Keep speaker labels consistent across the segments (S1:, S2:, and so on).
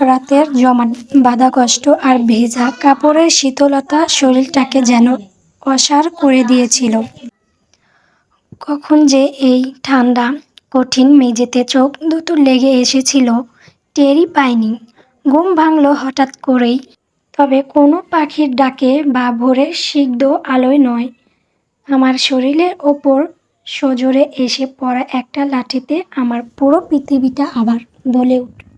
S1: রাতের জমান বাধা কষ্ট আর ভেজা কাপড়ের শীতলতা শরীরটাকে যেন অসার করে দিয়েছিল। কখন যে এই ঠান্ডা, কঠিন মেঝেতে চোখ দুটো লেগে এসেছিল, টেরই পাইনি। ঘুম ভাঙল হঠাৎ করেই, তবে কোনো পাখির ডাকে বা ভোরের সিদ্ধ আলোয় নয়। আমার শরীরের ওপর সজোরে এসে পড়া একটা লাঠিতে আমার পুরো পৃথিবীটা আবার দলে উঠল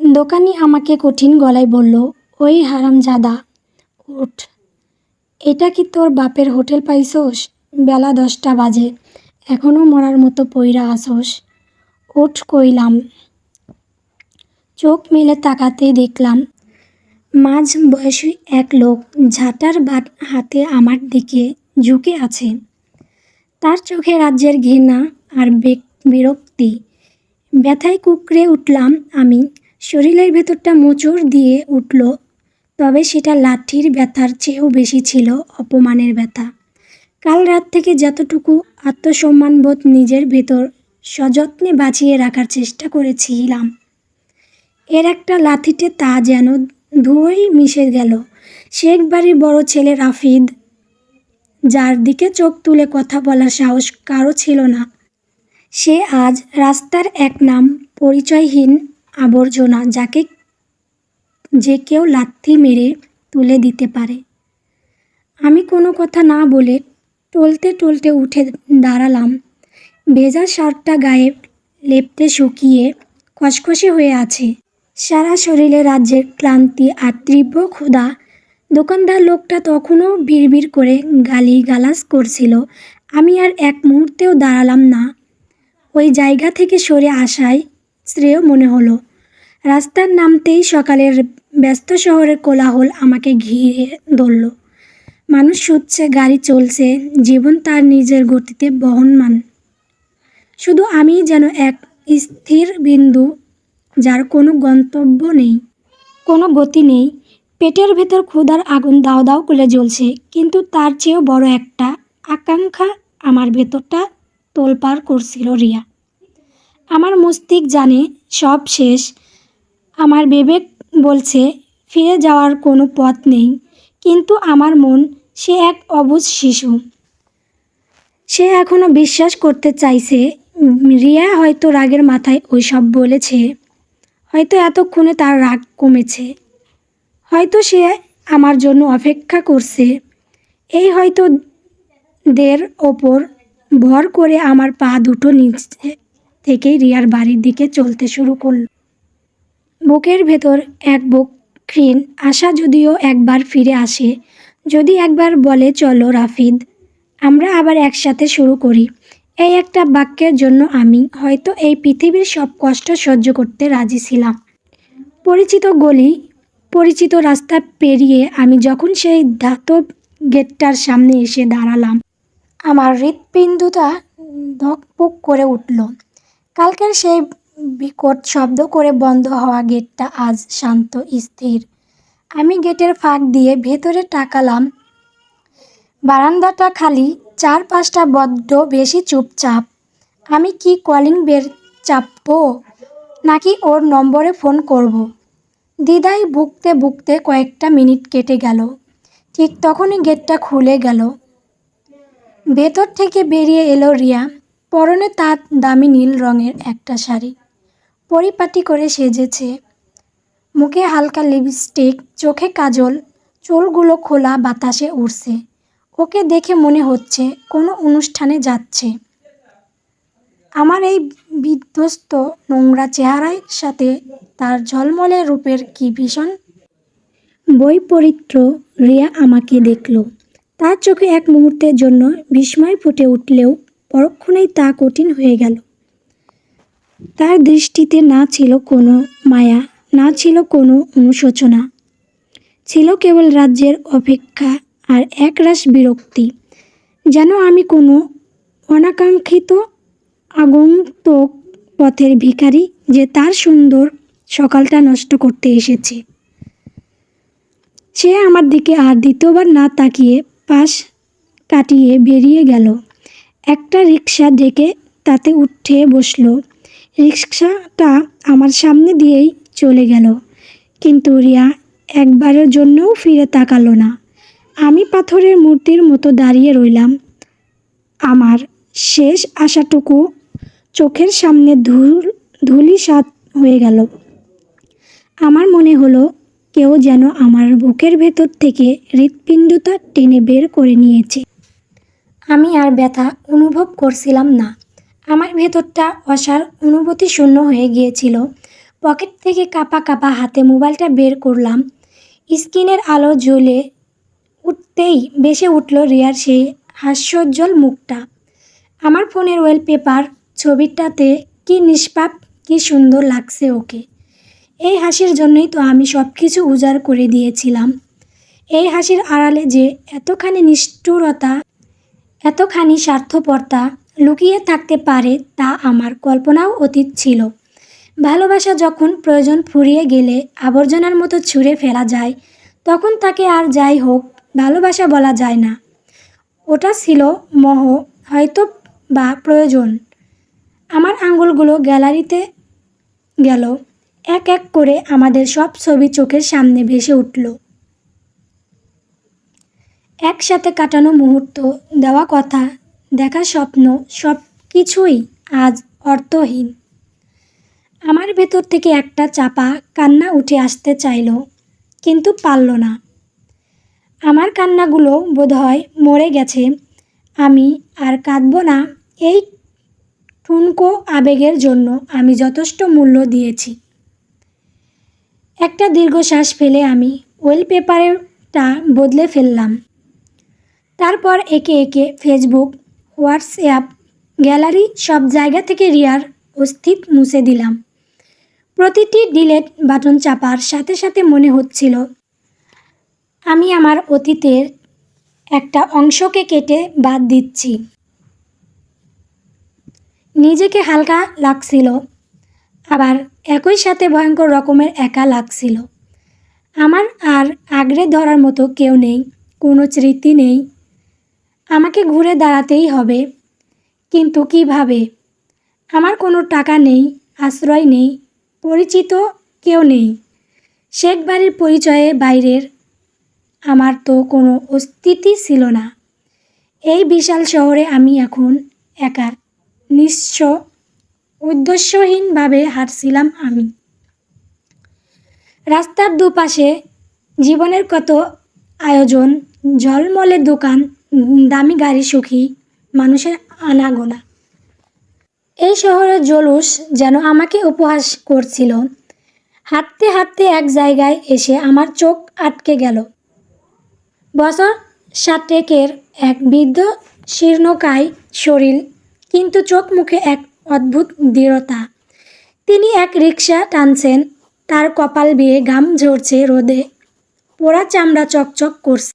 S1: দোকানি আমাকে কঠিন গলায় বলল, ওই হারামজাদা, উঠ। এটা কি তোর বাপের হোটেল পাইছোস? বেলা দশটা বাজে এখনও মরার মতো পইরা আসোস। উঠ কইলাম। চোখ মেলে তাকাতেই দেখলাম মাঝ বয়সী এক লোক ঝাঁটার বাট হাতে আমার দিকে ঝুঁকে আছে। তার চোখে রাজ্যের ঘৃণা আর বিরক্তি। ব্যথায় কুকড়ে উঠলাম আমি। শরীরের ভেতরটা মোচড় দিয়ে উঠল, তবে সেটা লাঠির ব্যথার চেয়েও বেশি ছিল অপমানের ব্যথা। কাল রাত থেকে যতটুকু আত্মসম্মানবোধ নিজের ভেতর সযত্নে বাঁচিয়ে রাখার চেষ্টা করেছিলাম। এর একটা লাথিতে তা যেন ধুয়োই মিশে গেল। শেখ বাড়ির বড় ছেলে রাফিদ যার দিকে চোখ তুলে কথা বলার সাহস কারও ছিল না। সে আজ রাস্তার এক নাম পরিচয়হীন আবর্জনা যাকে যে কেউ লাথি মেরে তুলে দিতে পারে। আমি কোনো কথা না বলে টলতে টলতে উঠে দাঁড়ালাম। ভেজা শার্টটা গায়ে লেপতে শুকিয়ে খসখসে হয়ে আছে। সারা শরীরে রাজ্যের ক্লান্তি আর তীব্র ক্ষুধা দোকানদার লোকটা তখনও বিড়বিড় করে গালি গালাজ করছিল। আমি আর এক মুহূর্তেও দাঁড়ালাম না। ওই জায়গা থেকে সরে আসায় শ্রেয় মনে হলো। রাস্তার নামতেই সকালের ব্যস্ত শহরের কোলাহল আমাকে ঘিরে ধরল। মানুষ ছুটছে গাড়ি চলছে, জীবন তার নিজের গতিতে বহনমান। শুধু আমি যেন এক স্থির বিন্দু যার কোনো গন্তব্য নেই, কোনো গতি নেই। পেটের ভেতর ক্ষুধার আগুন দাও দাও করে জ্বলছে, কিন্তু তার চেয়েও বড় একটা আকাঙ্ক্ষা আমার ভেতরটা তোলপাড় করছিল রিয়া। আমার মস্তিষ্ক জানে সব শেষ। আমার বিবেক বলছে, ফিরে যাওয়ার কোনো পথ নেই, কিন্তু আমার মন সে এক অবুঝ শিশু। সে এখনও বিশ্বাস করতে চাইছে, রিয়া হয়তো রাগের মাথায় ওই সব বলেছে। হয়তো এতক্ষণে তার রাগ কমেছে। হয়তো সে আমার জন্য অপেক্ষা করছে। এই হয়তো দের ওপর ভর করে আমার পা দুটো নিচে থেকেই রিয়ার বাড়ির দিকে চলতে শুরু করল। বুকের ভেতর এক বুক ক্ষীণ আশা যদিও একবার ফিরে আসে, যদি একবার বলে, চলো রাফিদ, আমরা আবার একসাথে শুরু করি। এই একটা বাক্যের জন্য আমি হয়তো এই পৃথিবীর সব কষ্ট সহ্য করতে রাজি ছিলাম। পরিচিত গলি পরিচিত রাস্তা পেরিয়ে আমি যখন সেই ধাতব গেটটার সামনে এসে দাঁড়ালাম, আমার হৃৎপিণ্ডটা ধকপক করে উঠল। কালকের সেই বিকট শব্দ করে বন্ধ হওয়া গেটটা আজ শান্ত, স্থির। আমি গেটের ফাঁক দিয়ে ভেতরে তাকালাম। বারান্দাটা খালি চার পাঁচটা বড্ড বেশি চুপচাপ। আমি কি কলিং বের চাপবো, নাকি ওর নম্বরে ফোন করব। দিদাই বুকতে বুকতে কয়েকটা মিনিট কেটে গেল। ঠিক তখনই গেটটা খুলে গেল। ভেতর থেকে বেরিয়ে এলো রিয়া। পরনে তার দামি নীল রঙের একটা শাড়ি। পরিপাটি করে সেজেছে। মুখে হালকা লিপস্টিক, চোখে কাজল, চুলগুলো খোলা বাতাসে উড়ছে। ওকে দেখে মনে হচ্ছে কোনো অনুষ্ঠানে যাচ্ছে। আমার এই বিধ্বস্ত নোংরা চেহারার সাথে তার ঝলমলে রূপের কি ভীষণ? বৈপরীত্য রিয়া আমাকে দেখল। তার চোখে এক মুহূর্তের জন্য বিস্ময় ফুটে উঠলেও পরক্ষণেই তা কঠিন হয়ে গেল। তার দৃষ্টিতে না ছিল কোনো মায়া, না ছিল কোনো অনুশোচনা। ছিল কেবল রাজ্যের অপেক্ষা আর একরাশ বিরক্তি। যেন আমি কোনো অনাকাঙ্ক্ষিত আগন্তুক পথের ভিখারি যে তার সুন্দর সকালটা নষ্ট করতে এসেছে। সে আমার দিকে আর দ্বিতীয়বার না তাকিয়ে পাশ কাটিয়ে বেরিয়ে গেল। একটা রিক্সা ডেকে তাতে উঠে বসল। রিক্সাটা আমার সামনে দিয়েই চলে গেল। কিন্তু রিয়া একবারের জন্যও ফিরে তাকালো না। আমি পাথরের মূর্তির মতো দাঁড়িয়ে রইলাম। আমার শেষ আশাটুকু চোখের সামনে ধুল, ধুলিসাৎ হয়ে গেল। আমার মনে হলো কেউ যেন আমার বুকের ভেতর থেকে হৃৎপিণ্ডটা টেনে বের করে নিয়েছে। আমি আর ব্যথা অনুভব করছিলাম না। আমার ভেতরটা অসার অনুভূতি শূন্য হয়ে গিয়েছিল। পকেট থেকে কাপা কাপা হাতে মোবাইলটা বের করলাম। স্ক্রিনের আলো জ্বলে উঠতেই বেসে উঠল রিয়ার সেই হাস্যোজ্জ্বল মুখটা। আমার ফোনের ওয়েলপেপার ছবিটাতে কি নিষ্পাপ, কি সুন্দর লাগছে ওকে। এই হাসির জন্যই তো আমি সব কিছু উজাড় করে দিয়েছিলাম। এই হাসির আড়ালে যে এতখানি নিষ্ঠুরতা, এতখানি স্বার্থপরতা লুকিয়ে থাকতে পারে তা আমার কল্পনাও অতীত ছিল। ভালোবাসা যখন প্রয়োজন ফুরিয়ে গেলে আবর্জনার মতো ছুঁড়ে ফেলা যায়, তখন তাকে আর যাই হোক, ভালোবাসা বলা যায় না। ওটা ছিল মোহ, হয়তো বা প্রয়োজন। আমার আঙুলগুলো গ্যালারিতে গেল। এক এক করে আমাদের সব ছবি চোখের সামনে ভেসে উঠল। একসাথে কাটানো মুহূর্ত, দেওয়া কথা, দেখা স্বপ্ন, সব কিছুই আজ অর্থহীন। আমার ভেতর থেকে একটা চাপা কান্না উঠে আসতে চাইল, কিন্তু পারল না। আমার কান্নাগুলো বোধহয় মরে গেছে। আমি আর কাঁদব না, এই ঠুনকো আবেগের জন্য আমি যথেষ্ট মূল্য দিয়েছি। একটা দীর্ঘশ্বাস ফেলে আমি ওয়েলপেপারটা বদলে ফেললাম। তারপর একে একে ফেসবুক, হোয়াটসঅ্যাপ, গ্যালারি সব জায়গা থেকে রিয়ার অস্তিত্ব মুছে দিলাম। প্রতিটি ডিলেট বাটন চাপার সাথে সাথে মনে হচ্ছিল, আমি আমার অতীতের একটা অংশকে কেটে বাদ দিচ্ছি। নিজেকে হালকা লাগছিল। আবার একই সাথে ভয়ঙ্কর রকমের একা লাগছিল। আমার আর আগড়ে ধরার মতো কেউ নেই, কোনো স্মৃতি নেই। আমাকে ঘুরে দাঁড়াতেই হবে। কিন্তু কীভাবে? আমার কোনো টাকা নেই, আশ্রয় নেই, পরিচিত কেউ নেই। শেখ বাড়ির পরিচয়ে বাইরের আমার তো কোনো অস্তিত্বই ছিল না। এই বিশাল শহরে আমি এখন একা। নিঃস্ব উদ্দেশ্যহীনভাবে হাঁটছিলাম আমি। রাস্তার দুপাশে জীবনের কত আয়োজন, ঝলমলে দোকান, দামি গাড়ি সুখী, মানুষের আনাগোনা। এই শহরের জলুস যেন আমাকে উপহাস করছিল। হাঁটতে হাঁটতে এক জায়গায় এসে আমার চোখ আটকে গেল। বছর সাতেকের এক বৃদ্ধ শীর্ণকায় শরীর কিন্তু চোখ মুখে এক অদ্ভুত দৃঢ়তা। তিনি এক রিক্সা টানছেন, তার কপাল বেয়ে ঘাম ঝরছে রোদে। পোড়া চামড়া চকচক করছে।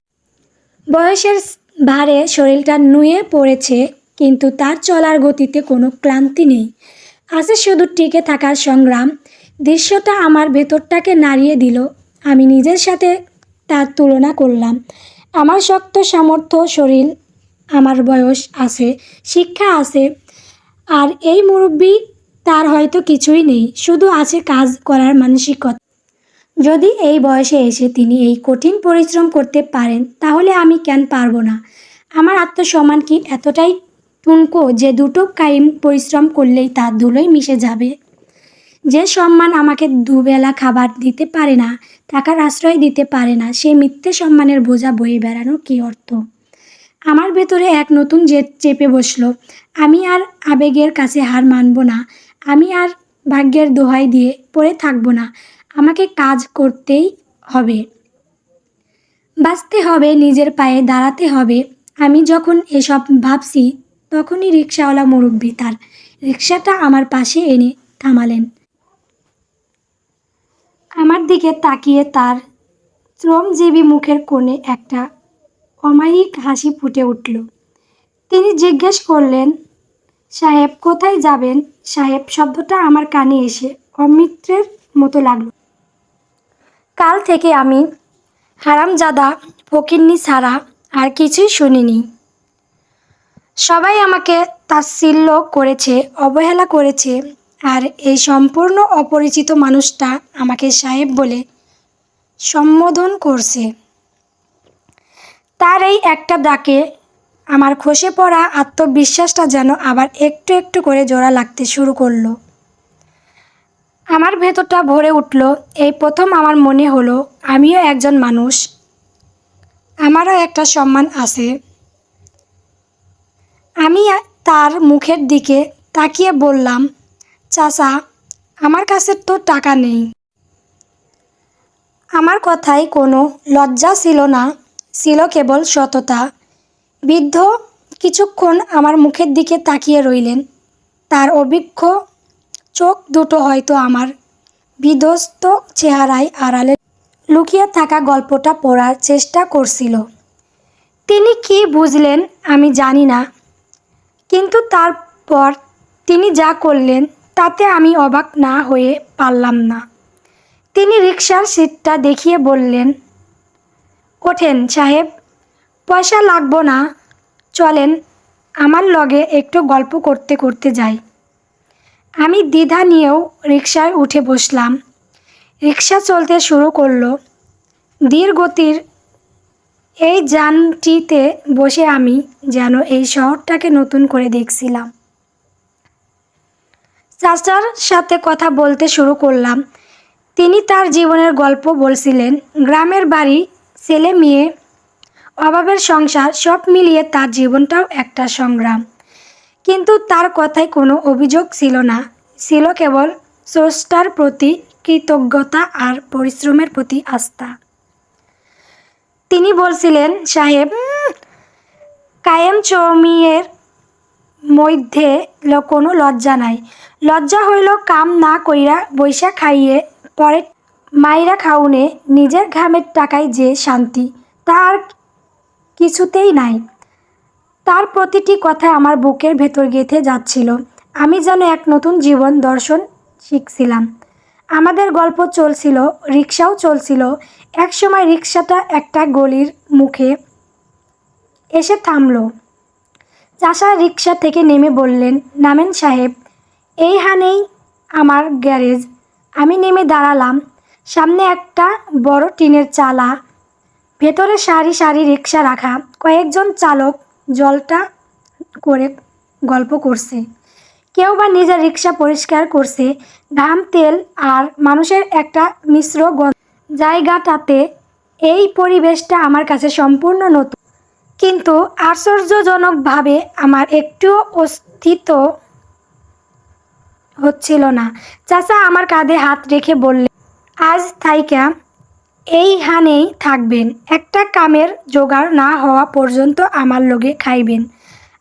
S1: বয়সের ভারে শরীরটা নুয়ে পড়েছে, কিন্তু তার চলার গতিতে কোনো ক্লান্তি নেই। আছে শুধু টিকে থাকার সংগ্রাম। দৃশ্যটা আমার ভেতরটাকে নাড়িয়ে দিল। আমি নিজের সাথে তার তুলনা করলাম। আমার শক্ত সামর্থ্য শরীর আমার বয়স আছে, শিক্ষা আছে, আর এই মুরব্বী তার হয়তো কিছুই নেই, শুধু আছে কাজ করার মানসিকতা। যদি এই বয়সে এসে তিনি এই কঠিন পরিশ্রম করতে পারেন, তাহলে আমি কেন পারব না? আমার আত্মসম্মান কি এতটাই টুনকো যে দুটো কাইম পরিশ্রম করলেই তা ধুলোয় মিশে যাবে? যে সম্মান আমাকে দুবেলা খাবার দিতে পারে না, টাকার আশ্রয় দিতে পারে না, সে মিথ্যে সম্মানের বোঝা বয়ে বেড়ানোর কী অর্থ? আমার ভেতরে এক নতুন জেদ চেপে বসল। আমি আর আবেগের কাছে হার মানব না। আমি আর ভাগ্যের দোহাই দিয়ে পড়ে থাকব না। আমাকে কাজ করতেই হবে। বাঁচতে হবে, নিজের পায়ে দাঁড়াতে হবে। আমি যখন এসব ভাবছি, তখনই রিক্সাওয়ালা মুরব্বী তার রিক্সাটা আমার পাশে এনে থামালেন। আমার দিকে তাকিয়ে তার শ্রমজীবী মুখের কোণে একটা অমায়িক হাসি ফুটে উঠল। তিনি জিজ্ঞেস করলেন, সাহেব, কোথায় যাবেন? সাহেব, শব্দটা আমার কানে এসে অমিত্রের মতো লাগল। কাল থেকে আমি হারামজাদা, ফকিন্নি ছাড়া আর কিছুই শুনিনি। সবাই আমাকে তাচ্ছিল্য করেছে, অবহেলা করেছে আর এই সম্পূর্ণ অপরিচিত মানুষটা আমাকে সাহেব বলে সম্বোধন করছে। তার এই একটা ডাকে আমার খসে পড়া আত্মবিশ্বাসটা যেন আবার একটু একটু করে জোড়া লাগতে শুরু করল। আমার ভেতরটা ভরে উঠল। এই প্রথম আমার মনে হলো, আমিও একজন মানুষ। আমারও একটা সম্মান আছে। আমি তার মুখের দিকে তাকিয়ে বললাম, চাচা, আমার কাছে তো টাকা নেই। আমার কথায় কোনো লজ্জা ছিল না। ছিল কেবল সততা। বৃদ্ধ কিছুক্ষণ আমার মুখের দিকে তাকিয়ে রইলেন। তার অভিজ্ঞ চোখ দুটো হয়তো আমার। বিধ্বস্ত চেহারায় আড়ালে লুকিয়ে থাকা গল্পটা পড়ার চেষ্টা করছিল। তিনি কি বুঝলেন আমি জানি না। কিন্তু তারপর তিনি যা করলেন তাতে আমি অবাক না হয়ে পারলাম না। তিনি রিক্সার সিটটা দেখিয়ে বললেন ওঠেন সাহেব। পয়সা লাগবো না। চলেন, আমার লগে একটু গল্প করতে করতে যাই। আমি দ্বিধা নিয়েও রিক্সায় উঠে বসলাম। রিক্সা চলতে শুরু করল। ধীর গতির এই যানটিতে বসে আমি যেন এই শহরটাকে নতুন করে দেখছিলাম। চাচার সাথে কথা বলতে শুরু করলাম। তিনি তার জীবনের গল্প বলছিলেন, গ্রামের বাড়ি ছেলে মেয়ে, অভাবের সংসার, সব মিলিয়ে তার জীবনটাও একটা সংগ্রাম। কিন্তু তার কথায় কোনো অভিযোগ ছিল না। ছিল কেবল স্রষ্টার প্রতি কৃতজ্ঞতা আর পরিশ্রমের প্রতি আস্থা। তিনি বলছিলেন, সাহেব, কায়েম চমিয়ের মধ্যে কোনো লজ্জা নাই। লজ্জা হইল কাম না কইরা বৈশা খাইয়ে পরে মাইরা খাউনে নিজের ঘামের টাকায় যে শান্তি, তার কিছুতেই নাই। তার প্রতিটি কথা আমার বুকের ভেতর গেঁথে যাচ্ছিল। আমি যেন এক নতুন জীবন দর্শন শিখছিলাম। আমাদের গল্প চলছিল রিক্সাও চলছিল। একসময় রিক্সাটা একটা গলির মুখে এসে থামল। চাষা রিক্সা থেকে নেমে বললেন, নামেন সাহেব, এই হানেই আমার গ্যারেজ। আমি নেমে দাঁড়ালাম। সামনে একটা বড় টিনের চালা। ভেতরে সারি সারি রিক্সা রাখা। কয়েকজন চালক জলটা করে গল্প করছে। কেউ বা নিজের রিক্সা পরিষ্কার করছে। ঘাম, তেল আর মানুষের একটা মিশ্র জায়গাটাতে এই পরিবেশটা আমার কাছে সম্পূর্ণ নতুন। কিন্তু আশ্চর্যজনকভাবে আমার একটুও অস্তিত্ব হচ্ছিল না। চাচা আমার কাঁধে হাত রেখে বললেন আজ থাইকা এই হানেই থাকবেন। একটা কামের জোগাড় না হওয়া পর্যন্ত আমার লগে খাইবেন।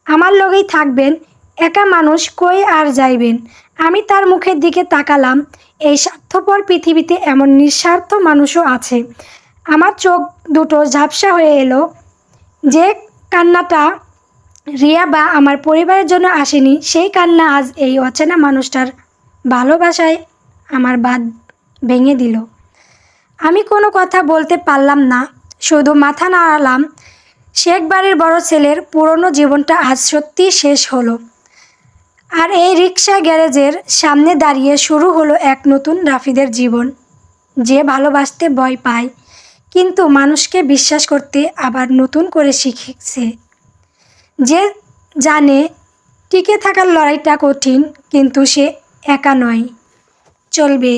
S1: আমার লগেই থাকবেন, একা মানুষ কই আর যাইবেন? আমি তার মুখের দিকে তাকালাম, এই স্বার্থপর পৃথিবীতে এমন নিঃস্বার্থ মানুষও আছে। আমার চোখ দুটো ঝাপসা হয়ে এলো যে কান্নাটা রিয়া বা আমার পরিবারের জন্য আসেনি, সেই কান্না আজ এই অচেনা মানুষটার ভালোবাসায় আমার বাদ ভেঙে দিল। আমি কোনো কথা বলতে পারলাম না, শুধু মাথা নাড়ালাম। শেখ বাড়ির বড় ছেলের পুরনো জীবনটা আজ সত্যি শেষ হলো। আর এই রিক্সা গ্যারেজের সামনে দাঁড়িয়ে শুরু হলো এক নতুন রাফিদের জীবন। যে ভালোবাসতে ভয় পায়, কিন্তু মানুষকে বিশ্বাস করতে আবার নতুন করে শিখেছে। যে জানে টিকে থাকার লড়াইটা কঠিন, কিন্তু সে একা নয়, চলবে।